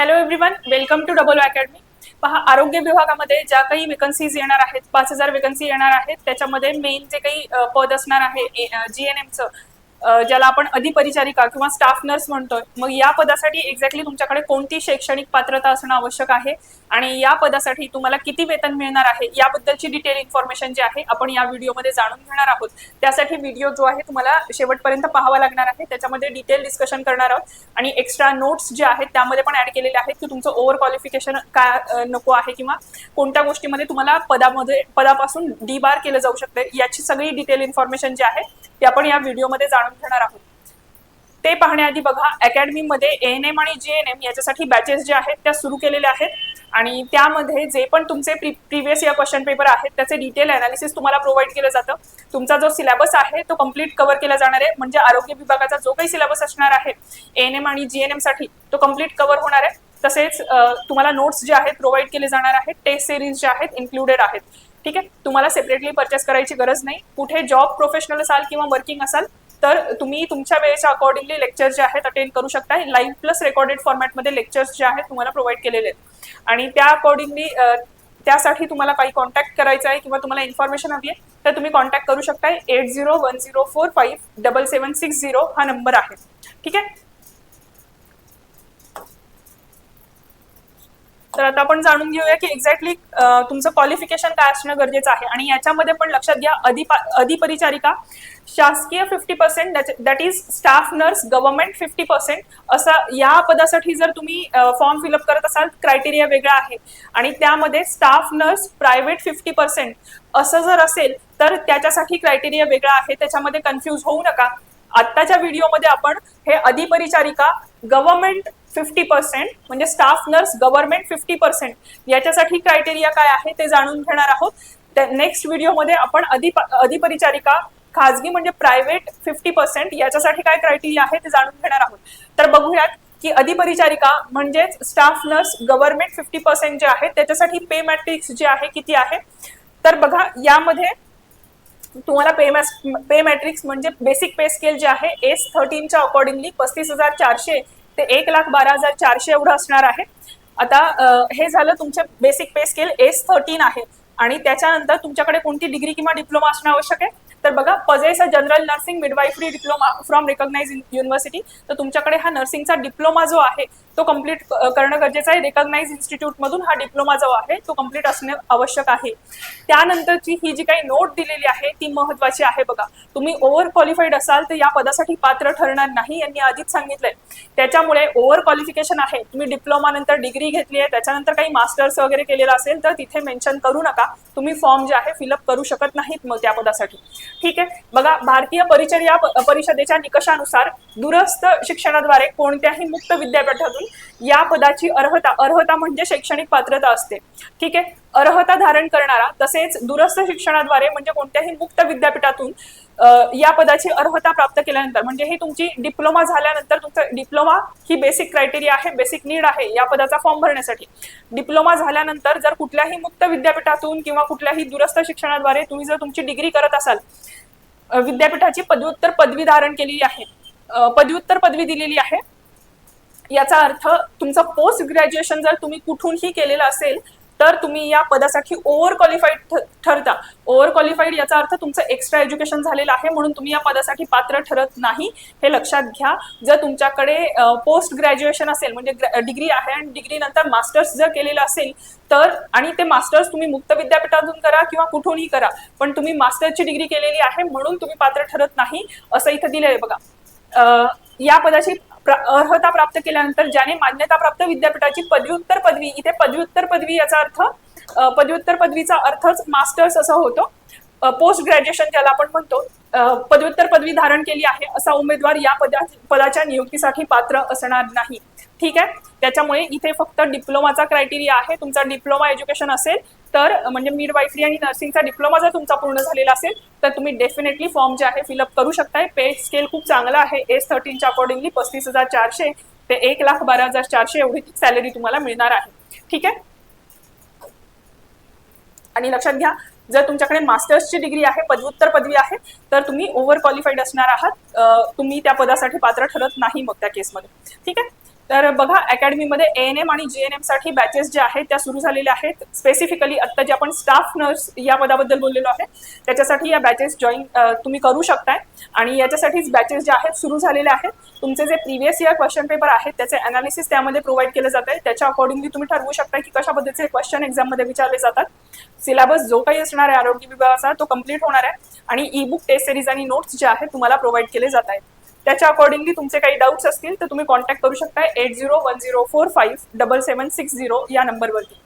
Hello everyone welcome to double academy पहा आरोग्य विभागामध्ये ज्या काही वेकन्सीज येणार आहेत पाच हजार वेकन्सी येणार आहेत त्याच्यामध्ये मेन जे काही पद असणार आहे जी एन एमचं ज्याला आपण अधिपरिचारिका किंवा स्टाफ नर्स म्हणतोय मग या पदासाठी एक्झॅक्टली तुमच्याकडे कोणती शैक्षणिक पात्रता असणं आवश्यक आहे? आणि या पदासाठी तुम्हाला किती वेतन मिळणार आहे? याबद्दलची डिटेल इन्फॉर्मेशन जी आहे आपण या व्हिडिओमध्ये जाणून घेणार आहोत. त्यासाठी व्हिडिओ जो आहे तुम्हाला शेवटपर्यंत पाहावा लागणार आहे. त्याच्यामध्ये डिटेल डिस्कशन करणार आहोत. आणि एक्स्ट्रा नोट्स जे आहेत त्यामध्ये पण ऍड केलेले आहेत की तुमचं ओव्हर क्वालिफिकेशन काय नको आहे किंवा कोणत्या गोष्टीमध्ये तुम्हाला पदामध्ये पदापासून डी बार केलं जाऊ शकते याची सगळी डिटेल इन्फॉर्मेशन जी आहे ती आपण या व्हिडिओमध्ये जाणून घेणार आहोत. ते पाहण्याआधी बघा अकॅडमीमध्ये एन एम आणि जे एन एम याच्यासाठी बॅचेस जे आहेत त्या सुरू केलेल्या आहेत. आणि त्यामध्ये जे पण तुमचे pre previous year question paper आहेत त्याचे डिटेल अनालिसिस तुम्हाला प्रोव्हाइड केलं जातं. तुमचा जो सिलेबस आहे तो कंप्लीट कव्हर केला जाणार आहे. म्हणजे आरोग्य विभागाचा जो काही सिलेबस असणार आहे एन एम आणि जी एन एमसाठी तो कंप्लीट कव्हर होणार आहे. तसेच तुम्हाला नोट्स जे आहेत प्रोव्हाइड केले जाणार आहेत. टेस्ट सिरीज जे आहेत इन्क्लुडेड आहेत. ठीक आहे? तुम्हाला सेपरेटली परचेस करायची गरज नाही. कुठे जॉब प्रोफेशनल असाल किंवा वर्किंग असाल तर तुम्ही तुमच्या वेळेच्या अकॉर्डिंगली लेक्चर जे आहेत अटेंड करू शकता. लाईव्ह प्लस रेकॉर्डेड फॉर्मॅटमध्ये लेक्चर्स जे आहेत तुम्हाला प्रोव्हाइड केलेले आहेत. आणि त्या अकॉर्डिंगली त्यासाठी तुम्हाला काही कॉन्टॅक्ट करायचं आहे किंवा तुम्हाला इन्फॉर्मेशन हवी आहे तर तुम्ही कॉन्टॅक्ट करू शकताय eight zero one zero four five double seven six zero हा नंबर आहे. ठीक आहे? तर आता आपण जाणून घेऊया की एक्झॅक्टली तुमचं क्वालिफिकेशन काय असणं गरजेचं आहे. आणि याच्यामध्ये पण लक्षात घ्या अधिपा अधिपरिचारिका शासकीय fifty percent that is staff nurse government fifty percent असं या पदासाठी जर तुम्ही फॉर्म फिलअप करत असाल क्रायटेरिया वेगळा आहे आणि त्यामध्ये staff nurse private fifty percent असं जर असेल तर त्याच्यासाठी क्रायटेरिया वेगळा आहे त्याच्यामध्ये कन्फ्यूज होऊ नका. आत्ताच्या व्हिडिओमध्ये आपण हे अधिपरिचारिका गव्हर्नमेंट फिफ्टी पर्सेंट म्हणजे staff nurse government fifty percent याच्यासाठी क्रायटेरिया काय आहे ते जाणून घेणार आहोत. नेक्स्ट व्हिडिओमध्ये आपण अधि अधिपरिचारिका खाजगी म्हणजे प्रायव्हेट फिफ्टी पर्सेंट याच्यासाठी काय क्रायटेरिया आहे ते जाणून घेणार आहोत. तर बघूयात की अधिपरिचारिका म्हणजेच staff nurse government fifty percent जे आहे त्याच्यासाठी पे मॅट्रिक्स जे आहे किती आहे? तर बघा यामध्ये तुम्हाला पे पे मॅट्रिक्स म्हणजे बेसिक पे स्केल जे आहे एस थर्टीनच्या अकॉर्डिंगली पस्तीस हजार चारशे ते एक लाख बारा हजार चारशे एवढं असणार आहे. आता हे झालं तुमचे basic pay scale S thirteen आहे. आणि त्याच्यानंतर तुमच्याकडे कोणती डिग्री किंवा डिप्लोमा असणं आवश्यक आहे? तर बघा possess a general nursing midwifery diploma from recognise university तर तुमच्याकडे हा नर्सिंगचा डिप्लोमा जो आहे तो कंप्लीट करणं गरजेचं आहे. रिकॉग्नाइज इन्स्टिट्यूटमधून हा डिप्लोमा जो आहे तो कंप्लीट असणे आवश्यक आहे. त्यानंतरची ही जी काही नोट दिलेली आहे ती महत्वाची आहे बघा. तुम्ही ओव्हर क्वालिफाईड असाल तर या पदासाठी पात्र ठरणार नाही यांनी आधीच सांगितलंय. त्याच्यामुळे ओव्हर क्वालिफिकेशन आहे. तुम्ही डिप्लोमा नंतर डिग्री घेतली आहे त्याच्यानंतर काही मास्टर्स वगैरे केलेलं असेल तर तिथे मेन्शन करू नका. तुम्ही फॉर्म जे आहे फिलअप करू शकत नाहीत मग त्या पदासाठी. ठीक आहे? बघा भारतीय परिचर्या परिषदेच्या निकषानुसार दूरस्थ शिक्षणाद्वारे कोणत्याही मुक्त विद्यापीठातून या पदाची अर्हता अर्हता म्हणजे शैक्षणिक पात्रता असते. ठीक आहे? अर्हता धारण करणारा तसेच दूरस्थ शिक्षणाद्वारे म्हणजे कोणत्याही मुक्त विद्यापीठातून या पदाची अर्हता प्राप्त केल्यानंतर म्हणजे ही तुमची डिप्लोमा झाल्यानंतर तुमचं डिप्लोमा ही बेसिक क्रायटेरिया आहे बेसिक नीड आहे या पदाचा फॉर्म भरण्यासाठी. डिप्लोमा झाल्यानंतर जर कुठल्याही मुक्त विद्यापीठातून किंवा कुठल्याही दूरस्थ शिक्षणाद्वारे तुम्ही जर तुमची डिग्री करत असाल विद्यापीठाची पदव्युत्तर पदवी धारण केलेली आहे पदव्युत्तर पदवी दिलेली आहे याचा अर्थ तुमचं पोस्ट ग्रॅज्युएशन जर तुम्ही कुठूनही केलेलं असेल तर तुम्ही या पदासाठी ओव्हर क्वालिफाईड ठरता. ओव्हर क्वालिफाईड याचा अर्थ तुमचं एक्स्ट्रा एज्युकेशन झालेलं आहे म्हणून तुम्ही या पदासाठी पात्र ठरत नाही. हे लक्षात घ्या. जर तुमच्याकडे पोस्ट ग्रॅज्युएशन असेल म्हणजे डिग्री आहे आणि डिग्री नंतर मास्टर्स जर केलेलं असेल तर आणि ते मास्टर्स तुम्ही मुक्त विद्यापीठातून करा किंवा कुठूनही करा पण तुम्ही मास्टरची डिग्री केलेली आहे म्हणून तुम्ही पात्र ठरत नाही असं इथं दिलंय बघा या पदाची अर्हता प्राप्त केल्यानंतर ज्याने मान्यता प्राप्त विद्यापीठाची पदव्युत्तर पदवी इथे पदव्युत्तर पदवी याचा अर्थ पदव्युत्तर पदवीचा अर्थच मास्टर्स असा होतो. पोस्ट ग्रॅज्युएशन ज्याला आपण म्हणतो पदव्युत्तर पदवी धारण केली आहे असा उमेदवार या पदा पदाच्या नियुक्तीसाठी पात्र असणार नाही. ठीक आहे? त्याच्यामुळे इथे फक्त डिप्लोमाचा क्रायटेरिया आहे. तुमचा डिप्लोमा एज्युकेशन असेल तर म्हणजे मिड वाईफरी आणि नर्सिंगचा डिप्लोमा जर तुमचा पूर्ण झालेला असेल तर तुम्ही डेफिनेटली फॉर्म जे आहे फिलअप करू शकताय. पे स्केल खूप चांगला आहे. एस थर्टीनच्या अकॉर्डिंगली पस्तीस हजार चारशे ते एक लाख बारा हजार चारशे एवढी सॅलरी तुम्हाला मिळणार आहे. ठीक आहे? आणि लक्षात घ्या जर तुमच्याकडे मास्टर्सची डिग्री आहे पदव्युत्तर पदवी आहे तर तुम्ही ओव्हर क्वालिफाईड असणार आहात. तुम्ही त्या पदासाठी पात्र ठरत नाही मग त्या केसमध्ये ठीक आहे? तर बघा अकॅडमीमध्ये ए एन एम आणि जे एन एमसाठी बॅचेस ज्या आहेत त्या सुरू झालेल्या आहेत. स्पेसिफिकली आत्ता जे आपण स्टाफ नर्स या पदाबद्दल बोललेलो आहे त्याच्यासाठी या बॅचेस जॉईन तुम्ही करू शकताय. आणि याच्यासाठीच बॅचेस ज्या आहेत सुरू झालेल्या आहेत. तुमचे जे प्रिव्हियस इयर क्वेश्चन पेपर आहेत त्याचे अनालिसिस त्यामध्ये प्रोव्हाइड केलं जात आहे त्याच्या अकॉर्डिंगली तुम्ही ठरवू शकता की कशा पद्धतीचे क्वेश्चन एक्झाममध्ये विचारले जातात. सिलेबस जो काही असणार आहे आरोग्य विभागाचा तो कंप्लीट होणार आहे. आणि ई बुक टेस्ट सिरीज आणि नोट्स जे आहेत तुम्हाला प्रोव्हाइड केले जात आहेत त्याच्या अकॉर्डिंगली तुमचे काही डाऊट्स असतील तर तुम्ही कॉन्टॅक्ट करू शकता eight zero one zero four five double seven six zero या नंबरवरती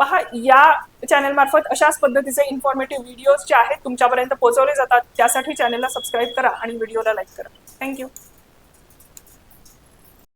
पहा या चॅनल मार्फत अशाच पद्धतीचे इन्फॉर्मेटिव्ह व्हिडिओज जे आहेत तुमच्यापर्यंत पोहोचवले जातात त्यासाठी चॅनलला सबस्क्राईब करा आणि व्हिडिओला लाईक करा. थँक्यू